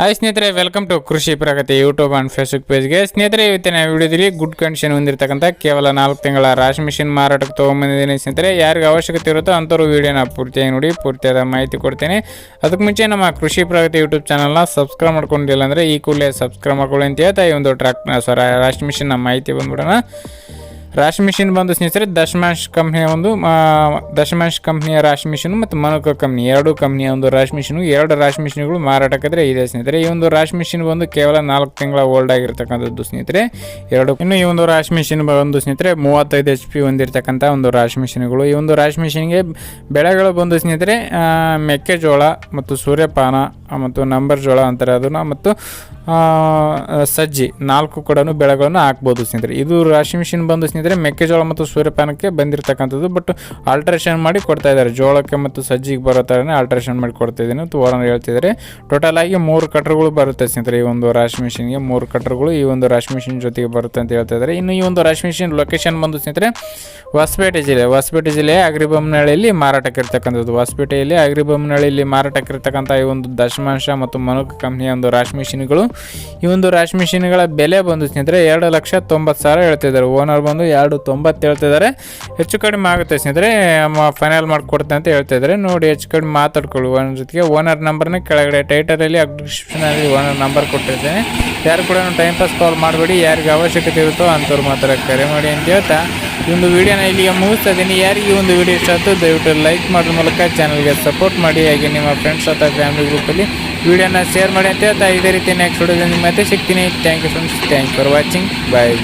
Hi ಸ್ನೇಹಿತರೆ welcome to Krishi Pragati YouTube and Facebook ಪೇಜ್ಗೆ ಸ್ನೇಹಿತರೆ, ಇವತ್ತಿನ ವಿಡಿಯೋದಲ್ಲಿ ಗುಡ್ ಕಂಡೀಷನ್ ಹೊಂದಿರತಕ್ಕಂಥ ಕೇವಲ ನಾಲ್ಕು ತಿಂಗಳ ರಾಶಿ ಮಿಷಿನ್ ಮಾರಾಟಕ್ಕೆ ತೊಗೊಂಬಂದಿದ್ದೀನಿ. ಸ್ನೇಹಿತರೆ, ಯಾರಿಗೆ ಅವಶ್ಯಕತೆ ಇರುತ್ತೋ ಅಂಥವ್ರು ವೀಡಿಯೋನ ಪೂರ್ತಿಯಾಗಿ ನೋಡಿ, ಪೂರ್ತಿಯಾದ ಮಾಹಿತಿ ಕೊಡ್ತೀನಿ. ಅದಕ್ಕೆ ಮುಂಚೆ ನಮ್ಮ ಕೃಷಿ ಪ್ರಗತಿ ಯೂಟ್ಯೂಬ್ ಚಾನಲ್ನ ಸಬ್ಸ್ಕ್ರೈಬ್ ಮಾಡ್ಕೊಂಡಿಲ್ಲ ಅಂದರೆ ಈ ಕೂಡಲೇ ಸಬ್ಸ್ಕ್ರೈಬ್ ಮಾಡ್ಕೊಳ್ಳಿ ಅಂತ ಹೇಳ್ತಾ ಈ ಒಂದು ಟ್ರ್ಯಾಕ್ ಸಾರಿ ರಾಶಿ ಮಿಷಿನ್ನ ಮಾಹಿತಿ ಬಂದ್ಬಿಡೋಣ. ರಾಶಿ ಮಿಷಿನ್ ಬಂದು ಸ್ನೇಹಿತರೆ, ದಶಮಾಂಶ್ ಕಂಪ್ನಿಯ ಒಂದು ದಶಮಾಂಶ ಕಂಪ್ನಿಯ ರಾಶಿ ಮಿಷಿನ್ ಮತ್ತು ಮನೋಕ ಕಂಪ್ನಿ, ಎರಡು ಕಂಪ್ನಿಯ ಒಂದು ರಾಶಿ ಮಿಷಿನ್, ಎರಡು ರಾಶಿ ಮಿಷಿನ್ಗಳು ಮಾರಾಟಕ್ಕೆ ಇದೆ ಸ್ನೇಹಿತರೆ. ಈ ಒಂದು ರಾಶಿ ಮಿಷಿನ್ ಬಂದು ಕೇವಲ ನಾಲ್ಕು ತಿಂಗಳ ಓಲ್ಡ್ ಆಗಿರ್ತಕ್ಕಂಥದ್ದು ಸ್ನೇಹಿತರೆ. ಎರಡು, ಇನ್ನು ಈ ಒಂದು ರಾಶಿ ಮಿಷಿನ್ ಬಂದು ಸ್ನೇಹಿತರೆ, ಮೂವತ್ತೈದು ಎಚ್ ಪಿ ಹೊಂದಿರತಕ್ಕಂಥ ಒಂದು ರಾಶಿ ಮಿಷಿನ್ಗಳು. ಈ ಒಂದು ರಾಶಿ ಮಿಷಿನ್ಗೆ ಬೆಳೆಗಳು ಬಂದು ಸ್ನೇಹಿತರೆ ಮೆಕ್ಕೆಜೋಳ ಮತ್ತು ಸೂರ್ಯಪಾನ ಮತ್ತು ನಂಬರ್ ಜೋಳ ಅಂತಾರೆ ಅದನ್ನು, ಮತ್ತು ಸಜ್ಜಿ ನಾಲ್ಕು ಕೂಡ ಬೆಳೆಗಳನ್ನು ಹಾಕ್ಬೋದು ಸ್ನೇಹಿತರೆ. ಇದು ರಾಶಿ ಮಿಷಿನ್ ಬಂದು ಸ್ನೇಹಿತರೆ ಮೆಕ್ಕೆಜೋಳ ಮತ್ತು ಸೂರ್ಯಪಾನಕ್ಕೆ ಬಂದಿರತಕ್ಕಂಥದ್ದು ಬಟ್ ಆಲ್ಟ್ರೇಷನ್ ಮಾಡಿ ಕೊಡ್ತಾ ಇದ್ದಾರೆ. ಜೋಳಕ್ಕೆ ಮತ್ತು ಸಜ್ಜಿಗೆ ಬರೋ ಥರನೇ ಆಲ್ಟ್ರೇಷನ್ ಮಾಡಿ ಕೊಡ್ತಾ ಇದ್ದೀನಿ ಅಂತ ಓರನ್ ಹೇಳ್ತಿದ್ದಾರೆ. ಟೋಟಲ್ ಆಗಿ ಮೂರು ಕಟ್ರುಗಳು ಬರುತ್ತೆ ಸ್ನೇಹಿತರೆ ಈ ಒಂದು ರಾಶಿ ಮಿಷಿನ್ಗೆ. ಮೂರು ಕಟ್ರುಗಳು ಈ ಒಂದು ರಾಶಿ ಮಿಷಿನ್ ಜೊತೆಗೆ ಬರುತ್ತೆ ಅಂತ ಹೇಳ್ತಾ ಇದ್ದಾರೆ. ಇನ್ನು ಈ ಒಂದು ರಾಶಿ ಮಿಷಿನ್ ಲೊಕೇಶನ್ ಬಂದು ಸ್ನೇಹಿತರೆ, ಹೊಸಪೇಟೆ ಜಿಲ್ಲೆ, ಹೊಸಪೇಟೆ ಜಿಲ್ಲೆಯ ಅಗ್ರಿಬೊಮ್ಮನಹಳ್ಳಿಯಲ್ಲಿ ಮಾರಾಟಕ್ಕೆ ಇರ್ತಕ್ಕಂಥದ್ದು. ಹೊಸಪೇಟೆಯಲ್ಲಿ ಅಗ್ರಿಬೊಮ್ಮನಹಳ್ಳಿಯಲ್ಲಿ ಮಾರಾಟಕ್ಕೆ ಇರ್ತಕ್ಕಂಥ ಈ ಒಂದು ದಶಮಾಂಶ ಮತ್ತು ಮನುಕ್ ಕಂಪ್ನಿಯ ಒಂದು ರಾಶಿ ಮಿಷಿನ್ಗಳು ಈ ಒಂದು ರಾಶಿ ಮಿಷಿನ್ಗಳ ಬೆಲೆ ಬಂದು ಸ್ನೇಹಿತರೆ ಎರಡು ಲಕ್ಷ ತೊಂಬತ್ತು ಸಾವಿರ ಹೇಳ್ತಿದ್ದಾರೆ. ಓನರ್ ಬಂದು ಎರಡು ತೊಂಬತ್ತು ಹೇಳ್ತಿದ್ದಾರೆ. ಹೆಚ್ಚು ಕಡಿಮೆ ಆಗುತ್ತೆ ಸ್ನೇಹಿತರೆ ಫೈನಲ್ ಮಾಡಿಕೊಡ್ತೆ ಅಂತ ಹೇಳ್ತಿದ್ದಾರೆ ನೋಡಿ ಹೆಚ್ಚು ಕಡಿಮೆ ಮಾತಾಡ್ಕೊಳ್ಳಿ ಓನರ್ ಜೊತೆಗೆ ಓನರ್ ನಂಬರ್ನ ಕೆಳಗಡೆ ಟೈಟರಲ್ಲಿ ಡಿಸ್ಕ್ರಿಪ್ಷನಲ್ಲಿ ಓನರ್ ನಂಬರ್ ಕೊಟ್ಟಿರ್ತೇನೆ ಯಾರು ಕೂಡ ಟೈಮ್ ಪಾಸ್ ಕಾಲ್ ಮಾಡಬೇಡಿ, ಯಾರಿಗೆ ಅವಶ್ಯಕತೆ ಇರುತ್ತೋ ಅಂಥವ್ರು ಮಾತ್ರ ಕರೆ ಮಾಡಿ ಅಂತ ಹೇಳ್ತಾ ಈ ಒಂದು ವಿಡಿಯೋನ ಇಲ್ಲಿಗೆ ಮುಗಿಸ್ತಾ ಇದ್ದೀನಿ ಯಾರಿಗೆ ಒಂದು ವಿಡಿಯೋ ಇಷ್ಟ ಆಯಿತು ದಯವಿಟ್ಟು ಲೈಕ್ ಮಾಡೋದ್ರ ಮೂಲಕ ಚಾನಲ್ಗೆ ಸಪೋರ್ಟ್ ಮಾಡಿ. ಹಾಗೆ ನಿಮ್ಮ ಫ್ರೆಂಡ್ಸ್ ಅಥವಾ ಫ್ಯಾಮಿಲಿ ಗ್ರೂಪಲ್ಲಿ ವಿಡಿಯೋನ ಶೇರ್ ಮಾಡಿ ಅಂತ ಹೇಳ್ತಾ ಇದೇ ರೀತಿ ನೆಕ್ಸ್ಟ್ ವಿಡಿಯೋದಲ್ಲಿ ಮತ್ತೆ ಸಿಗ್ತೀನಿ. Thank you friends thank for watching bye